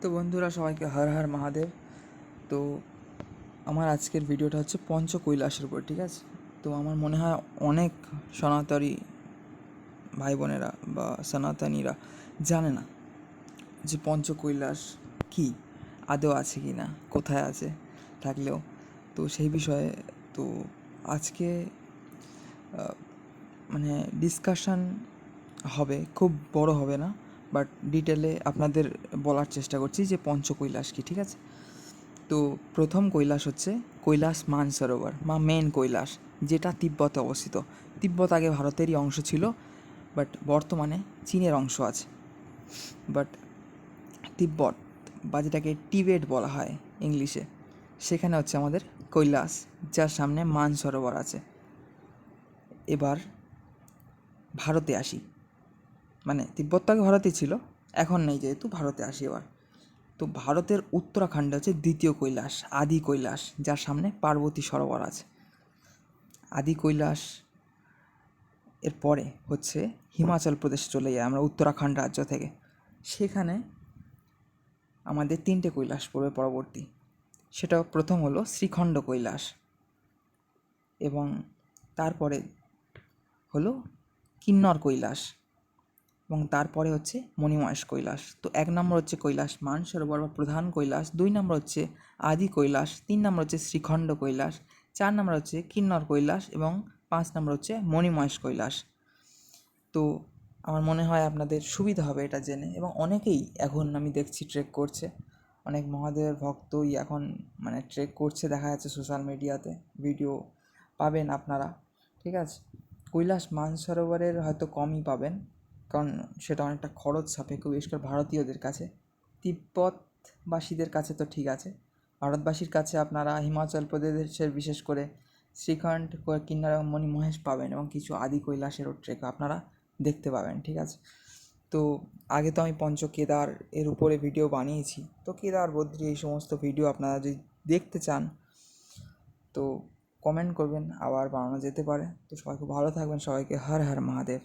তো বন্ধুরা, সবাইকে হর হর মহাদেব। তো আমার আজকের ভিডিওটা হচ্ছে পঞ্চ কৈলাসের উপর, ঠিক আছে? তো আমার মনে হয় অনেক সনাতনী ভাই বোনেরা বা সনাতনীরা জানে না যে পঞ্চ কৈলাস কী, আদৌ আছে কি না, কোথায় আছে থাকলেও। তো সেই বিষয়ে তো আজকে মানে ডিসকাশন হবে, খুব বড় হবে না। বাট ডিটেলে আপনাদের বলার চেষ্টা করছি যে পঞ্চ কৈলাস কি, ঠিক আছে? তো প্রথম কৈলাস হচ্ছে কৈলাস মানসরোবর বা মেন কৈলাস, যেটা তিব্বতে অবস্থিত। তিব্বত আগে ভারতেরই অংশ ছিল, বাট বর্তমানে চীনের অংশ আছে। বাট তিব্বত, বা যেটাকে টিবেট বলা হয় ইংলিশে, সেখানে হচ্ছে আমাদের কৈলাস, যার সামনে মানসরোবর আছে। এবার ভারতে আসি। মানে তিব্বত আগে ভারতেই ছিল, এখন নেই যেহেতু, ভারতে আসি এবার। তো ভারতের উত্তরাখণ্ডে হচ্ছে দ্বিতীয় কৈলাস, আদি কৈলাস, যার সামনে পার্বতী সরোবর আছে। আদি কৈলাস, এর পরে হচ্ছে হিমাচল প্রদেশ চলে যায়, আমরা উত্তরাখণ্ড রাজ্য থেকে। সেখানে আমাদের তিনটে কৈলাস পড়বে পরবর্তী। সেটা প্রথম হলো শ্রীখণ্ড কৈলাস এবং তারপরে হলো কিন্নর কৈলাস। এবং তারপরে হচ্ছে মণিমহেশ কৈলাস। তো এক নম্বর হচ্ছে কৈলাস মানসরোবর বা প্রধান কৈলাস। দুই নম্বর হচ্ছে আদি কৈলাস। তিন নম্বর হচ্ছে শ্রীখণ্ড কৈলাস। চার নম্বর হচ্ছে কিন্নর কৈলাস এবং পাঁচ নম্বর হচ্ছে মণিমহেশ কৈলাস। তো আমার মনে হয় আপনাদের সুবিধা হবে এটা জেনে এবং অনেকেই এখন আমি দেখছি ট্রেক করছে। অনেক মহাদেবের ভক্তই এখন মানে ট্রেক করছে দেখা যাচ্ছে সোশ্যাল মিডিয়াতে ভিডিও পাবেন আপনারা। ঠিক আছে? কৈলাস মানসরোবরের হয়তো কমই পাবেন। কারণ সেটা অনেকটা খরচ সাপেক্ষ, বিশেষ করে ভারতীয়দের কাছে। তিব্বতবাসীদের কাছে তো ঠিক আছে। ভারতবাসীর কাছে আপনারা হিমাচল প্রদেশের বিশেষ করে শ্রীখণ্ড কিন্নর এবং মণিমহেশ পাবেন এবং কিছু আদি কৈলাসেরও ট্রেক আপনারা দেখতে পাবেন, ঠিক আছে? তো আগে তো আমি পঞ্চ কেদার এর উপরে ভিডিও বানিয়েছি। তো কেদার, বদ্রি এই সমস্ত ভিডিও আপনারা যদি দেখতে চান, তো কমেন্ট করবেন, আবার বানানো যেতে পারে। তো সবাই খুব ভালো থাকবেন। সবাইকে হর হর মহাদেব।